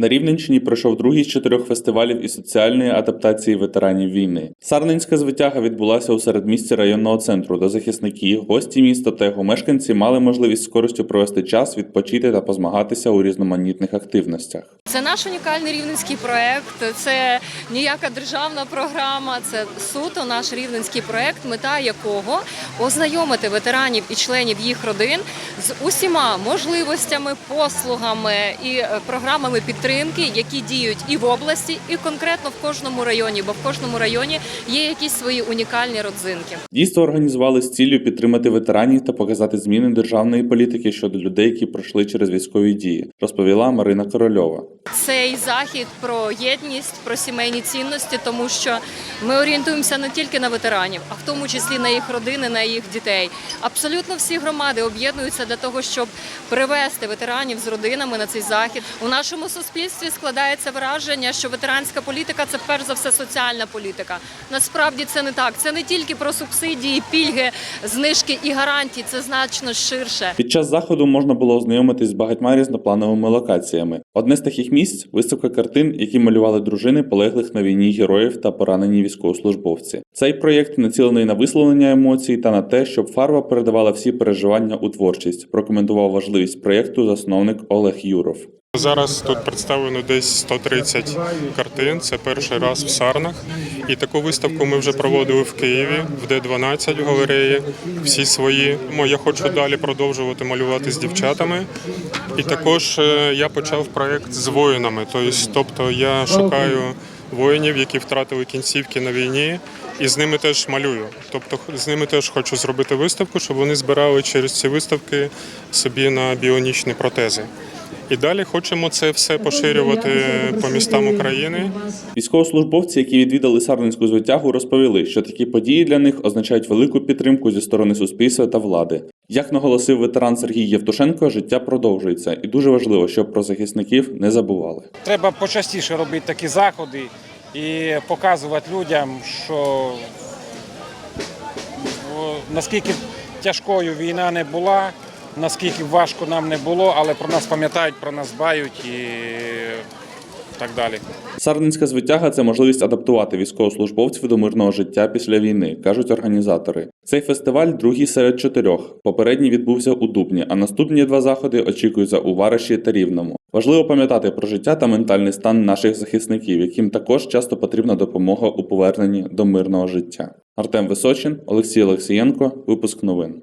На Рівненщині пройшов другий з чотирьох фестивалів із соціальної адаптації ветеранів війни. Сарненська звитяга відбулася у середмісті районного центру, де захисники, гості міста та його мешканці мали можливість з користю провести час, відпочити та позмагатися у різноманітних активностях. Це наш унікальний рівненський проект. Це ніяка державна програма. Це суто наш рівненський проект, мета якого ознайомити ветеранів і членів їх родин з усіма можливостями, послугами і е, програмами підтримки, які діють і в області, і конкретно в кожному районі, бо в кожному районі є якісь свої унікальні родзинки. Дійство організували з ціллю підтримати ветеранів та показати зміни державної політики щодо людей, які пройшли через військові дії, розповіла Марина Корольова. Цей захід про єдність, про сімейні цінності, тому що ми орієнтуємося не тільки на ветеранів, а в тому числі на їх родини, на їх дітей. Абсолютно всі громади об'єднуються для того, щоб привести ветеранів з родинами на цей захід. У нашому суспільстві складається враження, що ветеранська політика це перш за все соціальна політика. Насправді це не так. Це не тільки про субсидії, пільги, знижки і гарантії. Це значно ширше. Під час заходу можна було ознайомитись з багатьма різноплановими локаціями. Одне з таких місць виставка картин, які малювали дружини полеглих на війні героїв та поранені військовослужбовці. Цей проєкт націлений на висловлення емоцій та на те, щоб фарба передавала всі переживання у творчість. Прокоментував важливість проєкту засновник Олег Юров. Зараз тут представлено десь 130 картин. Це перший раз в Сарнах. І таку виставку ми вже проводили в Києві, в Д12 галереї. Всі свої. Я хочу далі продовжувати малювати з дівчатами. І також е, я почав проект з воїнами. Тобто, тобто я шукаю воїнів, які втратили кінцівки на війні. І з ними теж малюю. Тобто з ними теж хочу зробити виставку, щоб вони збирали через ці виставки собі на біонічні протези. І далі хочемо це все поширювати по містам України. Військовослужбовці, які відвідали Сарненську звитягу, розповіли, що такі події для них означають велику підтримку зі сторони суспільства та влади. Як наголосив ветеран Сергій Євтушенко, життя продовжується, і дуже важливо, щоб про захисників не забували. Треба почастіше робити такі заходи і показувати людям, що наскільки тяжкою війна не була, наскільки важко нам не було, але про нас пам'ятають, про нас дбають і так далі. Сарненська звитяга це можливість адаптувати військовослужбовців до мирного життя після війни, кажуть організатори. Цей фестиваль другий серед чотирьох. Попередній відбувся у Дубні, а наступні два заходи очікуються у Вариші та Рівному. Важливо пам'ятати про життя та ментальний стан наших захисників, яким також часто потрібна допомога у поверненні до мирного життя. Артем Височин, Олексій Олексієнко, випуск новин.